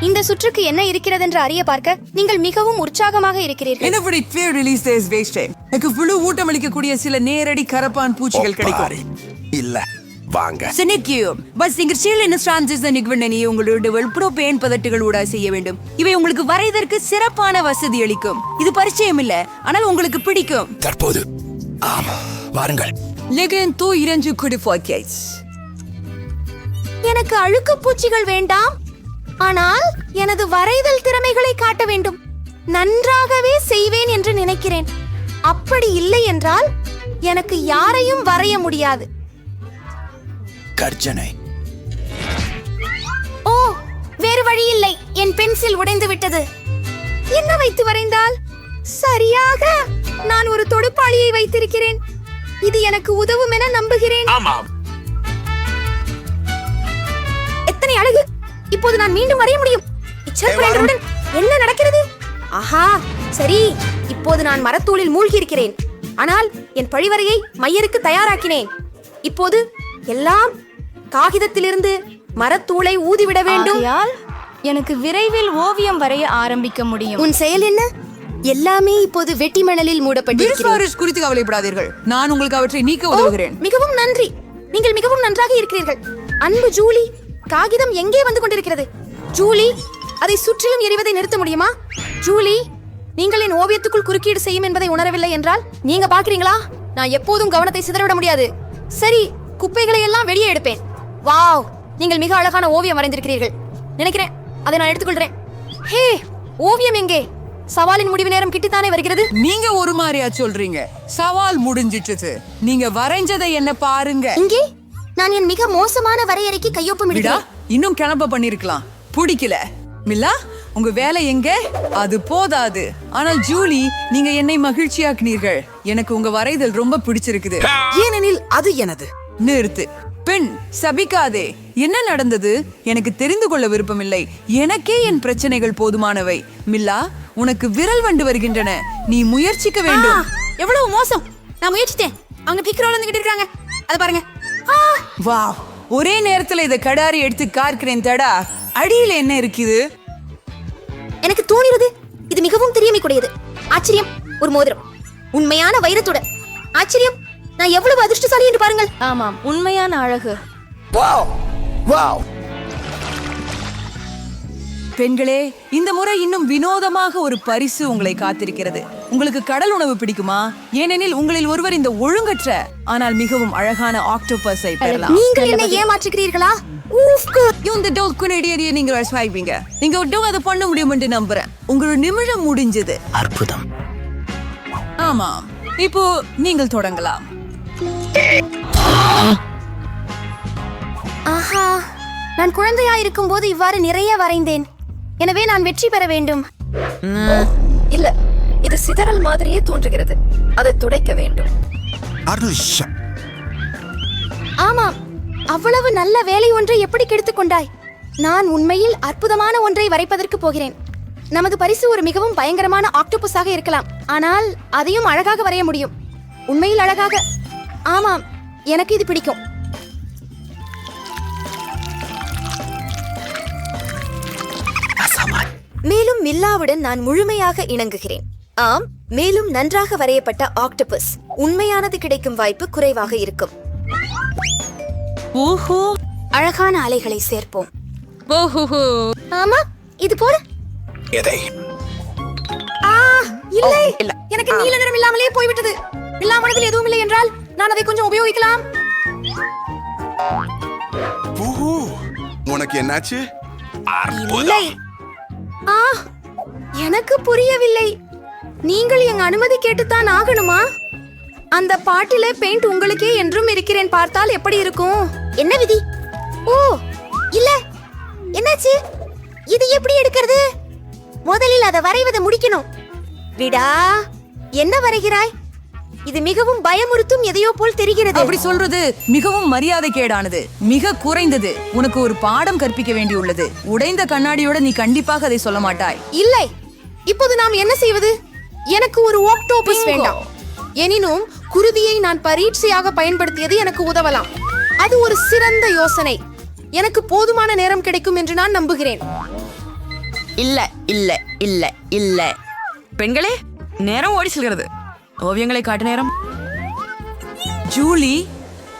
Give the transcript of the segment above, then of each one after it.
இந்த சுற்றுக்கு என்ன இருக்கிறது என்று அறிய பார்க்க நீங்கள் மிகவும் உற்சாகமாக இருக்கிறீர்கள். என்னபடி ஃபேர் ரிலீஸ் டேஸ் வேஸ்ட் எனக்கு புழு ஊட்டமளிக்கக்கூடிய சில நேரடி கரப்பான் பூச்சிகள். கிடைக்கும். இல்ல. வாங்க. செனக்கியும். பஸ் இங்க ஸ்டில் என்ன ஸ்டான்சஸ் நிகழ்வனி உங்களோட வெல்ப்ரோ பேன் பதட்டுகளோட செய்ய வேண்டும். இவை உங்களுக்கு வரைதற்கு சிறப்பான வசதி அளிக்கும். இது பரிச்சயம் இல்ல ஆனால் உங்களுக்கு பிடிக்கும். தற்போது. ஆம் வாருங்கள். லெகன் தூ இரஞ்சு குடி ஃபாக்கேஸ் எனக்கு அழுக்கு பூச்சிகள் வேண்டாம். ஆனால் எனது வரைதல் திறமைகளை காட்ட வேண்டும். நன்றாகவே செய்வேன் என்று நினைக்கிறேன். அப்படி இல்லை என்றால் எனக்கு யாரையும் வரைய முடியாது. கர்ஜனை. ஓ வேறு வழி இல்லை என் பென்சில் உடைந்து விட்டது. என்ன வைத்து வரைந்தால்? சரியாக நான் ஒரு தொடுப்பாளியை வைத்திருக்கிறேன். இது எனக்கு உதவும் என நம்புகிறேன். ஆமாம். எத்தனை அழகு. இப்போது நான் மீண்டும் வரைய முடியும். இச்சற்புரைகளுடன் என்ன நடக்கிறது? ஆஹா சரி இப்போது நான் மரத்தூளில் மூழ்கி இருக்கிறேன் ஆனால் என் பழிவரையை மையருக்கு தயாராக்கினேன். இப்போது எல்லாம் காகிதத்திலிருந்து மரத்தூளை ஊதிவிட வேண்டும். எனக்கு விரைவில் ஓவியம் வரைய ஆரம்பிக்க முடியும். உன் செயல் என்ன? எல்லாமே இப்போது வெட்டி மணலில் மூடப்பட்டிருக்கிறது பிரிஃபாரிஸ் குறித்து கவலைப்படாதீர்கள். நான் உங்களுக்கு அவற்றை நீக்க உதவுகிறேன். மிகவும் நன்றி. நீங்கள் மிகவும் நன்றாக இருக்கிறீர்கள். அன்பு ஜூலி காகிதம் எங்கே வந்து கொண்டிருக்கிறது? ஜூலி அதை சுற்றிலும் எறிவதை நிறுத்த முடியுமா? ஜூலி நீங்கள் என் ஓவியத்துக்குள் குறுக்கீடு செய்யும் என்பதை உணரவில்லை என்றால் நீங்க பாக்குறீங்களா நான் எப்போதும் கவனத்தை சிதறவிட முடியாது. சரி குப்பைகளை எல்லாம் வெளியே எடுப்பேன். வாவ் நீங்கள் மிக அழகான ஓவியம் வரைந்திருக்கிறீர்கள். நினைக்கிறேன் அதை நான் எடுத்துக்கொள்கிறேன் ஹே ஓவியம் எங்கே? சவாலின் முடிவு நேரம் கிட்டித்தானே வருகிறது? நீங்க ஒரு மாதிரியா சொல்றீங்க. சவால் முடிஞ்சிட்டு நீங்க வரைஞ்சதை என்ன பாருங்க. இங்கே? நான் என் மிக மோசமான வரையறைக்கு கையொப்பமிடுகிறேன் இன்னும் கிளம்ப பண்ணிருக்கலாம். பிடிக்கல. மில்லா உங்க வேலை எங்க? அது போதாது. ஆனால் ஜூலி நீங்க என்னை மகிழ்ச்சியாக்குனீர்கள். எனக்கு உங்க வரைதல் ரொம்ப பிடிச்சிருக்குது. ஏனெனில் அது எனது. நிறுத்து. பெண் சபிக்காதே. என்ன நடந்தது? எனக்கு தெரிந்து கொள்ள விருப்பமில்லை. எனக்கே என் பிரச்சனைகள் போதுமானவை. மில்லா உனக்கு விரல் வண்டு வருகின்றன. நீ முயற்சிக்க வேண்டும். எவ்வளவு மோசம். நான் முயற்சித்தேன். அவங்க பிக்ரோல இருந்துகிட்டு இருக்காங்க அதை பாருங்க. வா ஒரே நேரத்துல இத கடாரி எடுத்து கார்க்கிறேன் தடா. அடியில என்ன இருக்குது? எனக்கு தோணிறது இது மிகவும் திரியமைக்குடையது ஆச்சரியம் ஒரு மோதிரம். உண்மையான வைரத்துடன். ஆச்சரியம் நான் எவ்வளவு அதிர்ஷ்டசாலி என்று பாருங்கள். ஆமாம் உண்மையான அழகு. Wow wow. பெண்களே இந்த முறை இன்னும் வினோதமாக ஒரு பரிசு உங்களை காத்திருக்கிறது. உங்களுக்கு கடல் உணவு பிடிக்குமா? ஏனெனில் உங்களில் ஒருவர் இந்த ஒழுங்கற்ற ஆனால் மிகவும் அழகான ஆக்டோபஸை பெறலாம். நீங்கள் என்னை ஏமாற்றுகிறீர்களா? இந்த டோக்குனடியை நீங்க ஸ்வைப்பீங்க நீங்க ஒரு அதை பண்ண முடியும் என்று நம்புறேன். உங்களோட நிமிடம் முடிஞ்சது. அற்புதம். ஆமாம். இப்போ நீங்கள் தொடங்கலாம். ஆஹா. நான் குழந்தையா இருக்கும்போது இவ்வாறு நிறைய வரைந்தேன். எனவே நான் வெற்றி பெற வேண்டும். இல்ல. இது சிதறல் மாதிரியே தோன்றுகிறது. அதை துடைக்க வேண்டும். அருஷம் ஆமாம். அவ்வளவு நல்ல வேலை ஒன்றை எப்படி கெடுத்துக் கொண்டாய்? நான் உண்மையில் அற்புதமான ஒன்றை வரைப்பதற்கு போகிறேன். நமது பரிசு ஒரு மிகவும் பயங்கரமான ஆக்டோபஸாக இருக்கலாம். ஆனால் அதையும் அழகாக வரைய முடியும். உண்மையில் அழகாக. ஆமாம். எனக்கு இது பிடிக்கும். மேலும் மில்லாவுடன் நான் முழுமையாக இணங்குகிறேன். ஆம் மேலும் நன்றாக வரையப்பட்ட ஆக்டோபஸ். உண்மையானது கிடைக்கும் வாய்ப்பு குறைவாக இருக்கும். ஓஹோ அழகான அலைகளை சேர்ப்போம். ஓஹோ ஆமா இது போல. எதை? ஆ இல்லை. எனக்கு நீல நிறம் இல்லாமலே போய்விட்டது. இல்லாமனதில் எதுவும் இல்லை என்றால் நான் அதை கொஞ்சம் உபயோகிக்கலாம். பூஹூ உனக்கு என்னாச்சு? இல்லை. ஆ எனக்கு புரியவில்லை. நீங்கள் எங்க அனுமதி கேட்டுத்தான் ஆகணுமா? அந்த பாட்டில பெயிண்ட் உங்களுக்கே என்றும் இருக்கிறேன். பார்த்தால் எப்படி இருக்கும்? என்ன விதி? ஓ இல்ல. என்னாச்சு? இது எப்படி எடுக்கிறது? முதலில் அதை வரைவதை முடிக்கணும். விடா என்ன வரைகிறாய்? இது மிகவும் பயமுறுத்தும் எதையோ போல் தெரிகிறது. அப்படி சொல்றது மிகவும் மரியாதை கேடானது மிக குறைந்தது. உனக்கு ஒரு பாடம் கற்பிக்க வேண்டியுள்ளது உடைந்த கண்ணாடியோட நீ கண்டிப்பாக அதை சொல்ல மாட்டாய். இல்லை. இப்போது நாம் என்ன செய்வது? எனக்கு ஒரு ஆக்டோபஸ் வேண்டாம். எனினும் குருதியை நான் பரீட்சையாக பயன்படுத்தியது எனக்கு உதவலாம். அது ஒரு சிறந்த யோசனை. எனக்கு போதுமான நேரம் கிடைக்கும் என்று நான் நம்புகிறேன். இல்ல இல்ல இல்ல இல்ல. பெண்களே நேரம் ஓடி செல்கிறது. ஓவியங்களை காட்டு நேரம். ஜூலி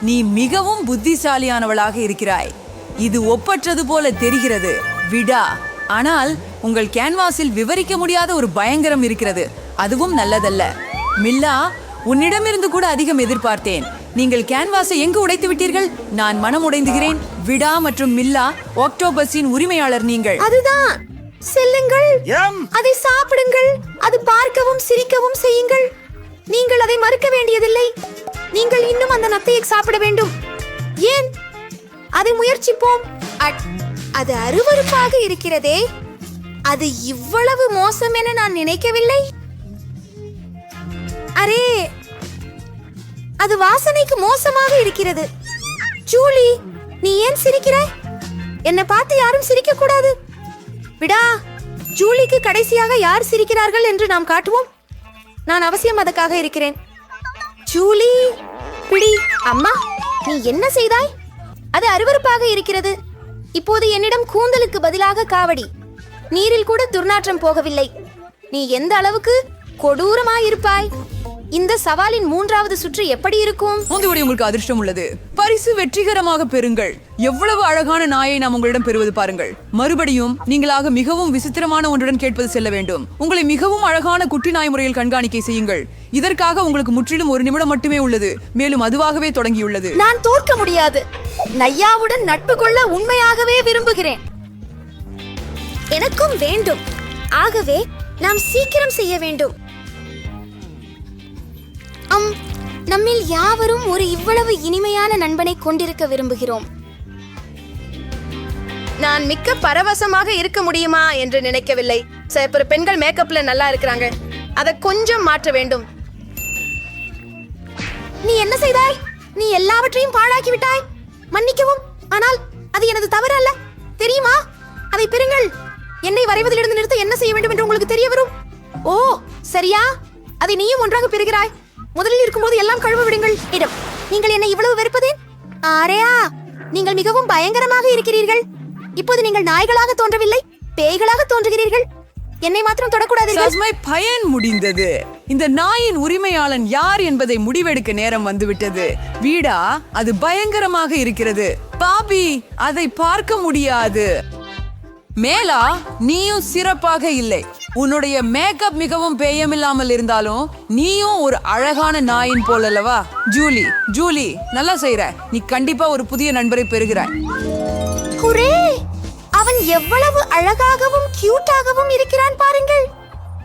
நீ மிகவும் புத்திசாலியானவளாக இருக்கிறாய். இது ஒப்பற்றது போல தெரிகிறது. விடா. ஆனால் உங்கள் கேன்வாஸில் விவரிக்க முடியாத ஒரு பயங்கரம் இருக்கிறது. அதுவும் நல்லதல்ல. மில்லா உன்னிடமிருந்து கூட அதிகம் எதிர்பார்த்தேன். நீங்கள் கேன்வாஸை எங்கு உடைத்து விட்டீர்கள்? நான் மனம் உடைந்துகிறேன். விடா மற்றும் மில்லா ஆக்டோபஸின் உரிமையாளர் நீங்கள். அதுதான். செல்லுங்கள். அதை சாப்பிடுங்கள். அது பார்க்கவும் சிரிக்கவும் செய்யுங்கள். நீங்கள் அதை மறுக்க வேண்டியதில்லை. நீங்கள் இன்னும் அந்த நத்தையை சாப்பிட வேண்டும். ஏன்? அதை முயற்சிப்போம். அட்- அது அருவருப்பாக இருக்கிறதே. அது இவ்வளவு மோசம் என நான் நினைக்கவில்லை. அரே அது வாசனைக்கு மோசமாக இருக்கிறது. ஜூலி நீ ஏன் சிரிக்கிறாய்? என்னை பார்த்து யாரும் சிரிக்க கூடாது விடா ஜூலிக்கு கடைசியாக யார் சிரிக்கிறார்கள் என்று நாம் காட்டுவோம். நான் அவசியம் அதற்காக இருக்கிறேன். ஜூலி பிடி அம்மா நீ என்ன செய்தாய்? அது அருவருப்பாக இருக்கிறது. இப்போது என்னிடம் கூந்தலுக்கு பதிலாக காவடி. நீரில் கூட துர்நாற்றம் போகவில்லை. நீ எந்த அளவுக்கு கொடூரமாயிருப்பாய்? இந்த சவாலின் மூன்றாவது சுற்று எப்படி இருக்கும்? உங்களுடைய உங்களுக்கு அதிர்ஷ்டம் உள்ளது. பரிசு வெற்றிகரமாக பெறுங்கள். எவ்வளவு அழகான நாயை நாம் உங்களிடம் பெறுவது பாருங்கள். மறுபடியும் நீங்களாக மிகவும் விசித்திரமான ஒன்றுடன் கேட்பது செல்ல வேண்டும். உங்களை மிகவும் அழகான குட்டி நாய் முறையில் கண்காணிக்கை செய்யுங்கள். இதற்காக உங்களுக்கு முற்றிலும் ஒரு நிமிடம் மட்டுமே உள்ளது. மேலும் அதுவாகவே தொடங்கியுள்ளது. நான் தோற்க முடியாது. நையாவுடன் நட்பு கொள்ள உண்மையாகவே விரும்புகிறேன். எனக்கும் வேண்டும். ஆகவே நாம் சீக்கிரம் செய்ய வேண்டும். அம் நம்மில் யாவரும் ஒரு இவ்வளவு இனிமையான நண்பனை கொண்டிருக்க விரும்புகிறோம். நான் மிக்க பரவசமாக இருக்க முடியுமா என்று நினைக்கவில்லை. சில பெண்கள் மேக்கப்ல நல்லா இருக்கிறாங்க. அதை கொஞ்சம் மாற்ற வேண்டும். நீ என்ன செய்தாய்? நீ எல்லாவற்றையும் பாழாக்கி விட்டாய். மன்னிக்கவும். ஆனால் அது எனது தவறு அல்ல தெரியுமா? அதை பெறுங்கள். என்னை வரைவதிலிருந்து நிறுத்த என்ன செய்ய வேண்டும் என்று உங்களுக்கு தெரிய வரும்? ஓ சரியா? அதை நீயும் ஒன்றாக பெறுகிறாய். முதலில் இருக்கும்போது எல்லாம் கழுவ விடுங்கள். இடம். நீங்கள் என்னை இவ்வளவு வெறுப்பதேன் ஆரையா நீங்கள் மிகவும் பயங்கரமாக இருக்கிறீர்கள். இப்போது நீங்கள் நாய்களாக தோன்றவில்லை பேய்களாக தோன்றுகிறீர்கள். என்னை மாத்திரம் தொடக்கூடாது சஸ்மை பயன் முடிந்தது. இந்த நாயின் உரிமையாளன் யார் என்பதை முடிவெடுக்க நேரம் வந்துவிட்டது. வீடா அது பயங்கரமாக இருக்கிறது. பாபி அதை பார்க்க முடியாது. மேலா நீயும் சிறப்பாக இல்லை. உன்னுடைய மேக்கப் மிகவும் பேயமில்லாமல் இருந்தாலும் நீயும் ஒரு அழகான நாயின் போல் அல்லவா? ஜூலி ஜூலி நல்லா செய்யற நீ கண்டிப்பா ஒரு புதிய நண்பரை பெறுகிறாய். குரே அவன் எவ்வளவு அழகாகவும் கியூட்டாகவும் இருக்கிறான் பாருங்கள்.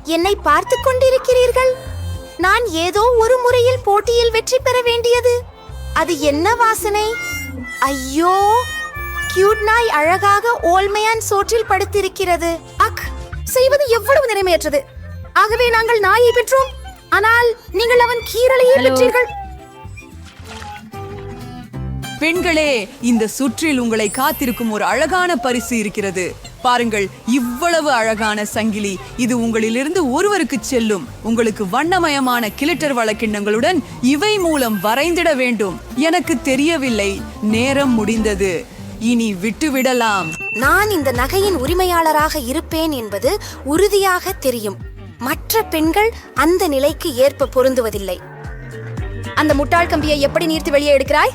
என்னை பார்த்து கொண்டிருக்கிறீர்கள். நான் ஏதோ ஒரு முறையில் போட்டியில் வெற்றி பெற வேண்டியது. அது என்ன வாசனை? ஐயோ கியூட் நாய் அழகாக ஓல்மையான் சோற்றில் படுத்திருக்கிறது. அக் செய்வது எவ்வளவு நிலைமையற்றது ஆகவே நாங்கள் நாயை பெற்றோம். ஆனால் நீங்கள் அவன் கீரலையே பெற்றீர்கள். பெண்களே இந்த சுற்றில் உங்களை காத்திருக்கும் ஒரு அழகான பரிசு இருக்கிறது. பாருங்கள் இவ்வளவு அழகான சங்கிலி. இது உங்களிலிருந்து ஒருவருக்கு செல்லும். உங்களுக்கு வண்ணமயமான கிளிட்டர் வழக்கிண்ணங்களுடன் இவை மூலம் வரைந்திட வேண்டும். எனக்கு தெரியவில்லை. நேரம் முடிந்தது. இனி விட்டுவிடலாம். நான் இந்த நகையின் உரிமையாளராக இருப்பேன் என்பது உறுதியாக தெரியும். மற்ற பெண்கள் அந்த நிலைக்கு ஏற்ப பொருந்துவதில்லை. அந்த முட்டாள் கம்பியை எப்படி நீர்த்து வெளியே எடுக்கிறாய்?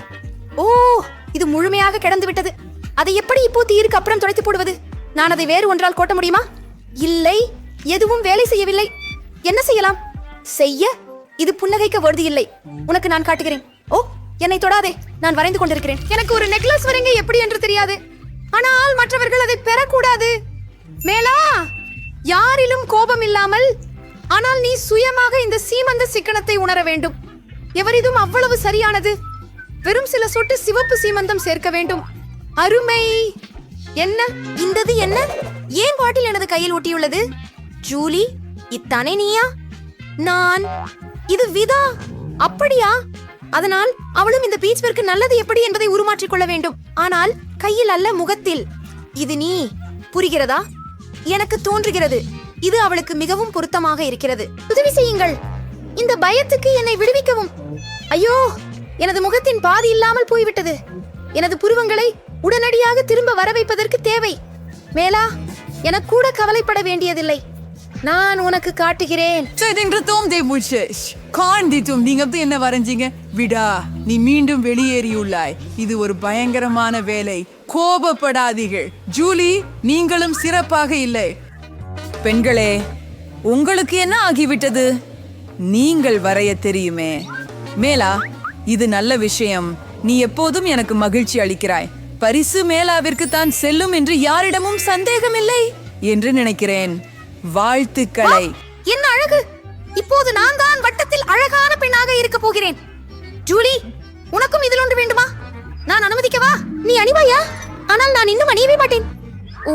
ஓ இது முழுமையாக கிடந்து விட்டது அதை எப்படி இப்போ தீருக்கு அப்புறம் துடைத்து போடுவது? நான் அதை வேறு ஒன்றால் கோட்ட முடியுமா? இல்லை எதுவும் வேலை செய்யவில்லை. என்ன செய்யலாம்? செய்ய இது புன்னகைக்க வருது இல்லை உனக்கு நான் காட்டுகிறேன். ஓ என்னை தொடாதே நான் வரைந்து கொண்டிருக்கிறேன். எனக்கு ஒரு நெக்லஸ் வரைங்க எப்படி என்று தெரியாது. ஆனால் மற்றவர்கள் அதை பெறக்கூடாது. மேலா யாரிலும் கோபம் இல்லாமல் ஆனால் நீ சுயமாக இந்த சீமந்த சிக்கனத்தை உணர வேண்டும். எவரிதும் அவ்வளவு சரியானது. வெறும் சில சொட்டு சிவப்பு சீமந்தம் சேர்க்க வேண்டும். அருமை. என்ன? இந்தது என்ன? ஏன் பாட்டில் எனது கையில் ஒட்டியுள்ளது? ஜூலி இத்தானே நீயா? நான் இது விதா அப்படியா? அதனால் அவளும் இந்த பீச் நல்லது எப்படி என்பதை உருமாற்றிக் கொள்ள வேண்டும். ஆனால் கையில் அல்ல முகத்தில். இது நீ புரிகிறதா? எனக்கு தோன்றுகிறது. இது அவளுக்கு மிகவும் பொருத்தமாக இருக்கிறது. உதவி செய்யுங்கள். இந்த பயத்துக்கு என்னை விடுவிக்கவும். ஐயோ எனது முகத்தின் பாதி இல்லாமல் போய்விட்டது. எனது புருவங்களை உடனடியாக திரும்ப வர வைப்பதற்கு தேவை. மேலா எனக்கு கூட கவலைப்பட வேண்டியதில்லை. நான் உனக்கு காட்டுகிறேன். சரின்றதும் தே முச்சேஷ் காண்தித்தும் நீங்க வந்து என்ன வரைஞ்சீங்க? விடா நீ மீண்டும் வெளியேறியுள்ளாய். இது ஒரு பயங்கரமான வேலை. கோபப்படாதீர்கள். ஜூலி நீங்களும் சிறப்பாக இல்லை. பெண்களே உங்களுக்கு என்ன ஆகிவிட்டது? நீங்கள் வரைய தெரியுமே. மேலா இது நல்ல விஷயம். நீ எப்போதும் எனக்கு மகிழ்ச்சி அளிக்கிறாய். பரிசு மேலாவிற்கு தான் செல்லும் என்று யாரிடமும் சந்தேகமில்லை என்று நினைக்கிறேன். வாழ்த்துக்களை. என்ன அழகு? இப்போது நான் தான் வட்டத்தில் அழகான பெண்ணாக இருக்க போகிறேன். ஜூலி உனக்கும் இதில் ஒன்று வேண்டுமா? நான் அனுமதிக்கவா? நீ அணிவாயா? ஆனால் நான் இன்னும் அணியவே மாட்டேன். ஓ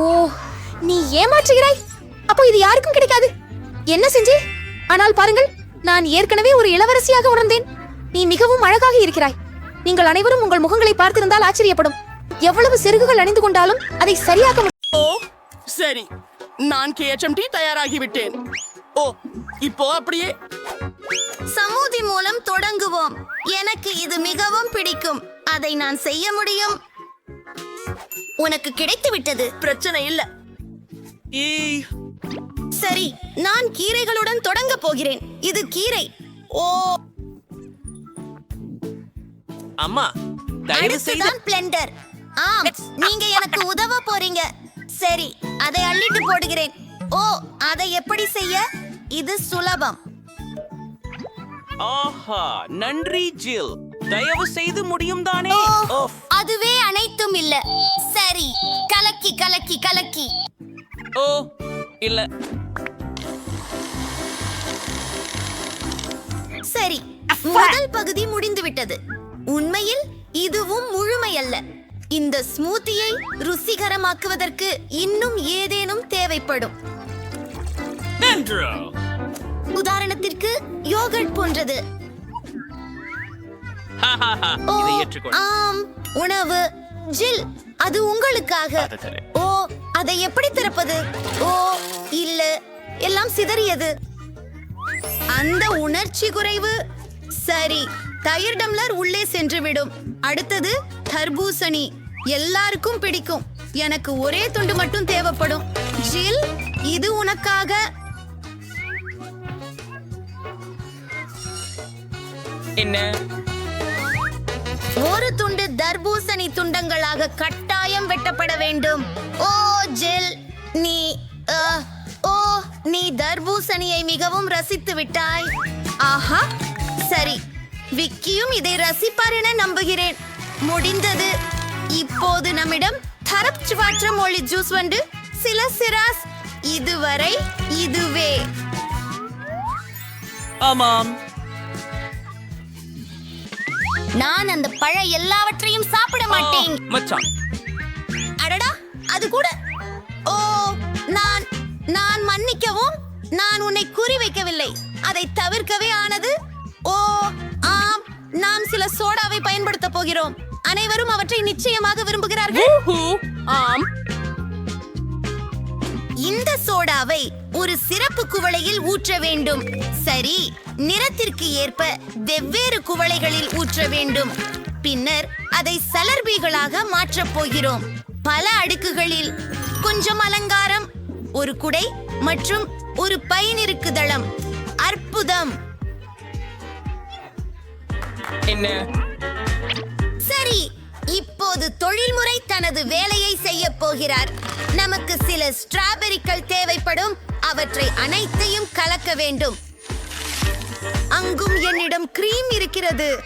நீ ஏமாற்றுகிறாய். அப்போ இது யாருக்கும் கிடைக்காது. என்ன செஞ்சே? ஆனால் பாருங்கள் நான் ஏற்கனவே ஒரு இளவரசியாக உணர்ந்தேன். நீ மிகவும் அழகாக இருக்கிறாய். நீங்கள் அனைவரும் உங்கள் முகங்களை பார்த்திருந்தால் ஆச்சரியப்படும். எவ்வளவு செருகுகள் அணிந்து கொண்டாலும் அதை ஓ சரி. நான் கேஎச்எம்டி தயாராகிவிட்டேன். ஓ இப்போ அப்படியே? சமூதி மூலம் தொடங்குவோம். எனக்கு இது மிகவும் பிடிக்கும். அதை நான் செய்ய முடியும்? உனக்கு கிடைத்து விட்டது பிரச்சனை இல்ல. சரி நான் கீரைகளுடன் தொடங்க போகிறேன். இது கீரை. ஓ. அம்மா தயவு செய்து அடுத்துதான் பிளெண்டர் ஆம் நீங்க எனக்கு உதவ போறீங்க. சரி அதை அள்ளிட்டு போடுகிறேன். ஓ அதை எப்படி செய்ய? இது சுலபம். ஆஹா நன்றி ஜில். தயவு செய்து முடியும் தானே. அதுவே அனைத்தும் இல்ல. சரி கலக்கி கலக்கி கலக்கி. ஓ இல்ல. சரி முதல் பகுதி முடிந்துவிட்டது. உண்மையில் இதுவும் முழுமையல்ல. இந்த ஸ்மூத்தியை ருசிகரமாக்குவதற்கு இன்னும் ஏதேனும் தேவைப்படும். உதாரணத்திற்கு யோகர்ட் போன்றது. ஆம் உணவு. ஜில் அது உங்களுக்காக. ஓ அதை எப்படி திறப்பது? ஓ இல்ல. எல்லாம் சிதறியது. அந்த உணர்ச்சி குறைவு. சரி தயிர் டம்ளர் உள்ளே சென்று விடும் அடுத்தது தர்பூசணி. எல்லாருக்கும் பிடிக்கும். எனக்கு ஒரே துண்டு மட்டும் தேவைப்படும். ஜில் இது உனக்காக. என்ன? ஒரு துண்டு தர்பூசணி துண்டங்களாக கட்டாயம் வெட்டப்பட வேண்டும். ஓ ஜெல் நீ ஓ நீ தர்பூசணியை மிகவும் ரசித்து விட்டாய். ஆஹா சரி. விக்கியும் இதை ரசிப்பார் என நம்புகிறேன். முடிந்தது. இப்போது நம்மிடம் தரப்சுவாற்ற மொழி ஜூஸ் வந்து சில சிராஸ். இதுவரை இதுவே. ஆமாம். நான் அந்த பழ எல்லாவற்றையும் சாப்பிட மாட்டேன். மச்சான். அடடா அது கூட. ஓ நான் நான் மன்னிக்கவும் நான் உன்னை குறி வைக்கவில்லை. அதை தவிர்க்கவே ஆனது ஓ ஆம் நாம் சில சோடாவை பயன்படுத்த போகிறோம். அனைவரும் அவற்றை நிச்சயமாக விரும்புகிறார்கள். ஆம். இந்த சோடாவை ஒரு சிறப்பு குவளையில் ஊற்ற வேண்டும். சரி நிறத்திற்கு ஏற்ப வெவ்வேறு குவளைகளில் ஊற்ற வேண்டும். பின்னர் அதை சலர்பிகளாக மாற்றப் போகிறோம். பல அடுக்குகளில் கொஞ்சம் அலங்காரம் ஒரு குடை மற்றும் ஒரு பைனிருக்கு தளம் அற்புதம். என்ன? இப்போது தொழில்முறை தனது வேலையை செய்ய போகிறார். நமக்கு சில ஸ்ட்ராபெரிகள் தேவைப்படும். அவற்றை அனைத்தையும் கலக்க வேண்டும். அங்கும் என்னிடம் கிரீம் இருக்கிறது.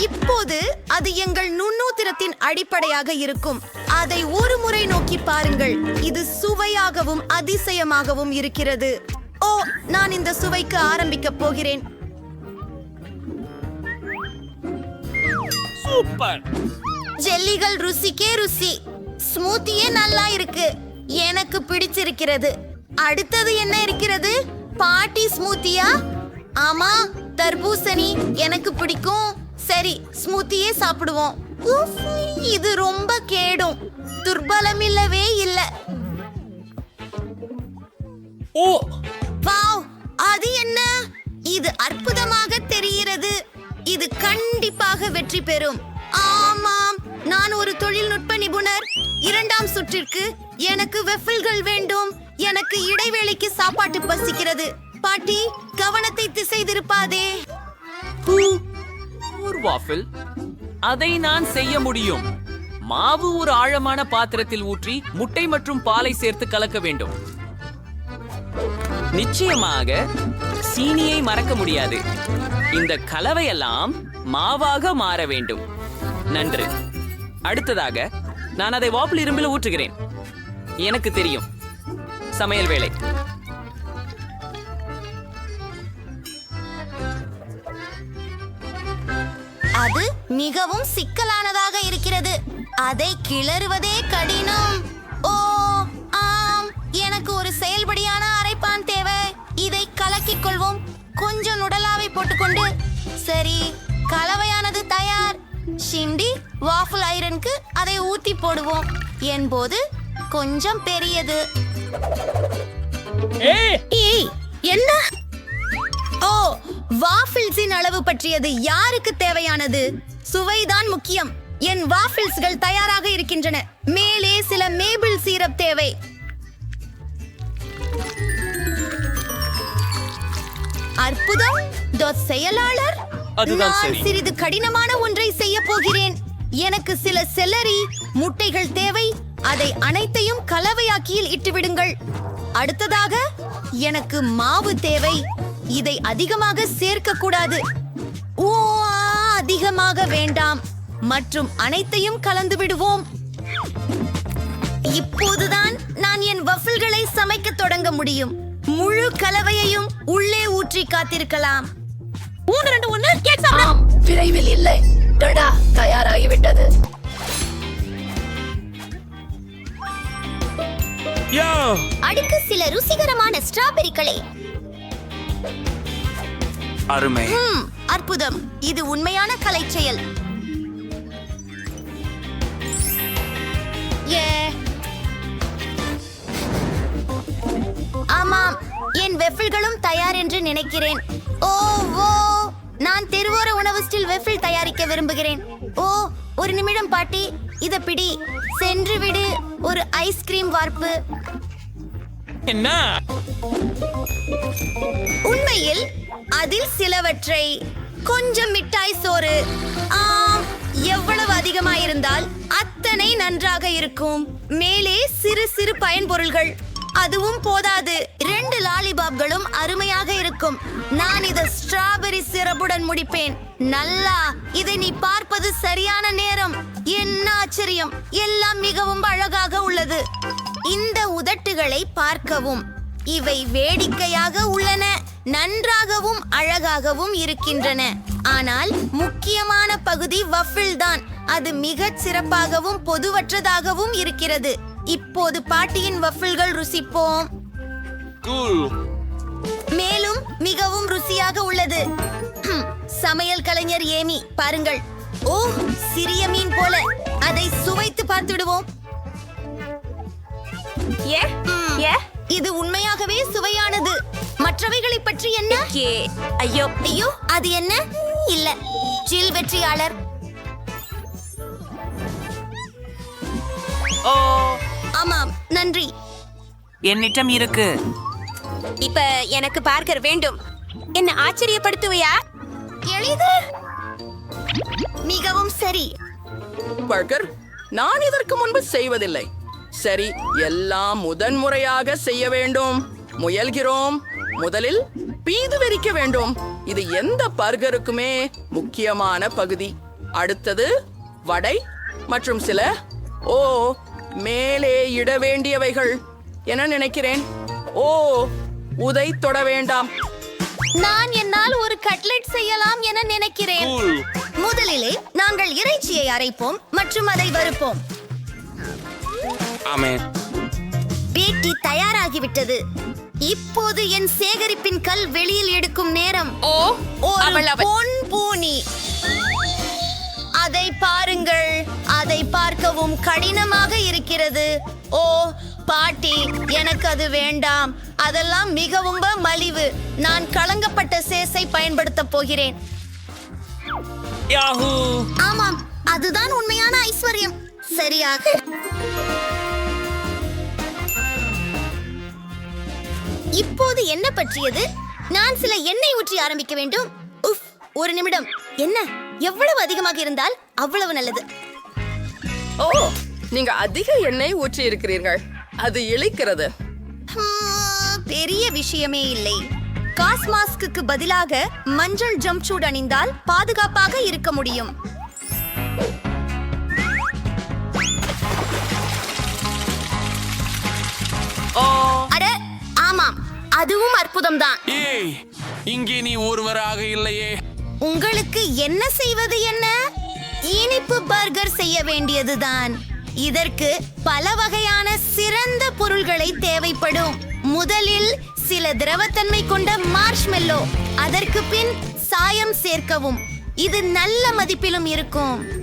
இப்போது அது எங்கள் நுண்ணூத்திரத்தின் அடிப்படையாக இருக்கும். அதை ஒரு முறை நோக்கி பாருங்கள். இது சுவையாகவும் அதிசயமாகவும் இருக்கிறது. ஓ நான் இந்த சுவைக்கு ஆரம்பிக்கப் போகிறேன். சூப்பர். ஜெல்லிகள் ருசிக்கே ருசி. ஸ்மூத்தியே நல்லா இருக்கு. எனக்கு பிடிச்சிருக்கிறது. அடுத்தது என்ன இருக்கிறது? பாட்டி ஸ்மூத்தியா? ஆமா தர்பூசணி எனக்கு பிடிக்கும். சரி ஸ்மூத்தியே சாப்பிடுவோம். இது ரொம்ப கேடும். துர்பலம் இல்லவே இல்ல. ஓ. வாவ் அது என்ன? இது அற்புதமாக தெரிகிறது. இது கண்டிப்பாக வெற்றி பெறும். ஆமாம் நான் ஒரு தொழில்நுட்ப நிபுணர். இரண்டாம் சுற்றிற்கு எனக்கு வெஃபில்கள் வேண்டும். எனக்கு இடைவேளைக்கு சாப்பாட்டு பசிக்கிறது. பாட்டி கவனத்தை திசை திருப்பாதே ஒரு வாஃபில். அதை நான் செய்ய முடியும். மாவு ஒரு ஆழமான பாத்திரத்தில் ஊற்றி முட்டை மற்றும் பாலை சேர்த்து கலக்க வேண்டும். நிச்சயமாக சீனியை மறக்க முடியாது. இந்த கலவையெல்லாம் மாவாக மாற வேண்டும். நன்று. அடுத்ததாக நான் அதை வாப்பில் இரும்பில் ஊற்றுகிறேன். எனக்கு தெரியும். சமையல் வேலை. அது மிகவும் சிக்கலானதாக இருக்கிறது. அதை கிளறுவதே கடினம். ஓ ஆம். எனக்கு ஒரு செயல்படியான அரைப்பான் தேவை. இதை கலக்கிக் கொள்வோம். கொஞ்சம் நுடலாவை போட்டுக்கொண்டு சரி கலவையானது தயார். ஷிண்டி வாஃபிள் ஐரனுக்கு அதை ஊத்தி போடுவோம். என்போது கொஞ்சம் பெரியது. என்ன? ஓ வாஃபிள்ஸின் அளவு பற்றியது யாருக்கு தேவையானது? சுவைதான் முக்கியம். என் வாஃபிள்ஸ்கள் தயாராக இருக்கின்றன. மேலே சில மேபிள் சீரப் தேவை. அற்புதம் செயலாளர் நான். சிறிது கடினமான ஒன்றை செய்ய போகிறேன். எனக்கு சில செல்லரி முட்டைகள் தேவை. அதை அனைத்தையும் கலவையாக்கியில் இட்டுவிடுங்கள். அடுத்ததாக எனக்கு மாவு தேவை. இதை அதிகமாக சேர்க்க கூடாது ஓ அதிகமாக வேண்டாம். மற்றும் அனைத்தையும் கலந்து விடுவோம். இப்போதுதான் நான் என் வஃபில்களை சமைக்க தொடங்க முடியும். முழு கலவையையும் உள்ளே ஊற்றி காத்திருக்கலாம். மூணு ரெண்டு ஒண்ணு கேக் ஆம் விரைவில் இல்லை. டடா தயாராகிவிட்டது. அடுக்கு சில ருசிகரமான ஸ்ட்ராபெரிகளை. அருமை. அற்புதம். இது உண்மையான கலை செயல் ஏ ஆமாம். என் வெஃபில்களும் தயார் என்று நினைக்கிறேன். ஓ ஓ. நான் தெருவோர உணவு ஸ்டில் வெஃபில் தயாரிக்க விரும்புகிறேன். ஓ ஒரு நிமிடம் பாட்டி இத பிடி. சென்று விடு ஒரு ஐஸ்கிரீம் வார்ப்பு. என்ன? உண்மையில் அதில் சிலவற்றை கொஞ்சம் மிட்டாய் சோறு. ஆம் எவ்வளவு அதிகமாயிருந்தால் அத்தனை நன்றாக இருக்கும். மேலே சிறு சிறு பயன்பொருள்கள் அதுவும் போதாது. ரெண்டு லாலிபாப்களும் அருமையாக இருக்கும். நான் இதை ஸ்ட்ராபெரி சிரப்புடன் முடிப்பேன். நல்லா இதை நீ பார்ப்பது சரியான நேரம். என்ன ஆச்சரியம். எல்லாம் மிகவும் அழகாக உள்ளது. இந்த உதட்டுகளை பார்க்கவும். இவை வேடிக்கையாக உள்ளன. நன்றாகவும் அழகாகவும் இருக்கின்றன. ஆனால் முக்கியமான பகுதி வஃபில் தான். அது மிகச் சிறப்பாகவும் பொதுவற்றதாகவும் இருக்கிறது. இப்போது பாட்டியின் வஃபில்கள் ருசிப்போம். மேலும் மிகவும் ருசியாக உள்ளது. சமையல் கலைஞர் ஏமி பாருங்கள். ஓ சிறிய மீன் போல. அதை சுவைத்து பார்த்து விடுவோம் இது உண்மையாகவே சுவையானது. மற்றவைகளை பற்றி என்ன? ஏ ஐயோ. ஐயோ அது என்ன? இல்ல. ஜில் வெற்றியாளர். ஆமாம் நன்றி. என்னிடம் இருக்கு. இப்ப எனக்கு பார்க்கர் வேண்டும். என்ன ஆச்சரியப்படுத்துவையா? எளிது. மிகவும் சரி. பர்கர் நான் இதற்கு முன்பு செய்வதில்லை. சரி எல்லாம் முதன்முறையாக செய்ய வேண்டும். முயல்கிறோம். முதலில் பீது வெறிக்க வேண்டும். இது எந்த பர்கருக்குமே முக்கியமான பகுதி. அடுத்தது வடை மற்றும் சில ஓ மேலே இட வேண்டியவைகள். என நினைக்கிறேன்? ஓ உதை தொட வேண்டாம். நான் என்னால் ஒரு கட்லெட் செய்யலாம் என நினைக்கிறேன். முதலிலே நாங்கள் இறைச்சியை அரைப்போம் மற்றும் அதை வறுப்போம். பேட்டி தயாராகிவிட்டது. இப்போது என் சேகரிப்பின் கல் வெளியில் எடுக்கும் நேரம். ஓ அவள். பொன் பூனி. அதை பாருங்கள். அதை பார்க்கவும் கடினமாக இருக்கிறது. ஓ பாட்டி எனக்கு அது வேண்டாம். அதெல்லாம் மிகவும் மலிவு. நான் கலங்கப்பட்ட சேஸை பயன்படுத்த போகிறேன். ஆமாம் அதுதான் உண்மையான ஐஸ்வர்யம். சரியாக. இப்போது என்ன பற்றியது? நான் சில எண்ணெய் ஊற்றி ஆரம்பிக்க வேண்டும். உஃப் ஒரு நிமிடம். என்ன? எவ்வளவு அதிகமாக இருந்தால் அவ்வளவு நல்லது. ஓ நீங்க அதிக எண்ணெய் ஊற்றி இருக்கிறீர்கள். அது இழிக்கிறது ஹம், பெரிய விஷயமே இல்லை. காஸ் மாஸ்க்கு பதிலாக மஞ்சள் ஜம்ப் சூட் அணிந்தால் பாதுகாப்பாக இருக்க முடியும். ஓ. அட ஆமாம். அதுவும் அற்புதம்தான். ஏய் இங்கே நீ ஒருவராக இல்லையே. உங்களுக்கு என்ன செய்வது என்ன? இனிப்பு பர்கர் செய்ய வேண்டியதுதான். இதற்கு பல வகையான சிறந்த பொருள்களை தேவைப்படும். முதலில் சில திரவத்தன்மை கொண்ட மார்ஷ்மெல்லோ அதற்கு பின் சாயம் சேர்க்கவும். இது நல்ல மதிப்பிலும் இருக்கும்.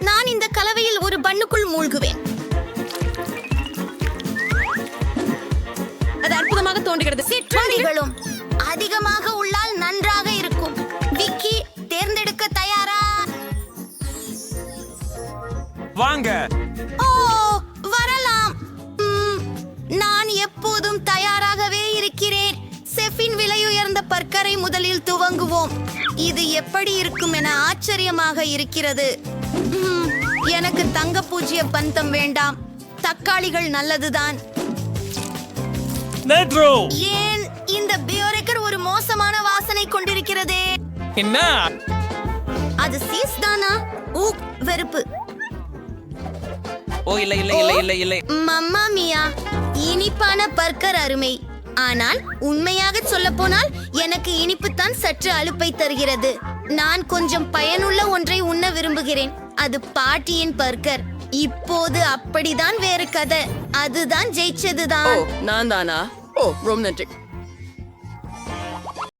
நான் இந்த கலவையில் ஒரு பண்ணுக்குள் மூழ்குவேன். அது அற்புதமாக தோன்றுகிறது. சிற்றுண்டிகளும் அதிகமாக உள்ளால் நன்றாக இருக்கும். விக்கி தேர்ந்தெடுக்க தயாரா? வாங்க. ஓ வரலாம். நான் எப்போதும் தயாராகவே இருக்கிறேன். செஃபின் விலையுயர்ந்த பர்க்கரை முதலில் துவங்குவோம். இது எப்படி இருக்கும் என ஆச்சரியமாக இருக்கிறது. எனக்கு தங்க பூஜ்ய பந்தம் வேண்டாம். தக்காளிகள் நல்லதுதான். நெட்ரோ ஏன் இந்த பியோரெக்கர் ஒரு மோசமான வாசனை கொண்டிருக்கிறதே? என்ன? அது சீஸ் தானா? ஊ வெறுப்பு. ஓ இல்லை இல்லை இல்லை இல்லை இல்லை. மம்மா மியா இனிப்பான பர்கர் அருமை. ஆனால் உண்மையாக சொல்ல போனால் எனக்கு இனிப்புத்தான் சற்று அலுப்பை தருகிறது. நான் கொஞ்சம் பயனுள்ள ஒன்றை உண்ண விரும்புகிறேன். அது பாட்டியின் பர்கர். இப்போது அப்படிதான் வேறு கதை. அதுதான் ஓ ஜெயிச்சதுதான். நான் தானா ஓ ரொம்ப நன்றி.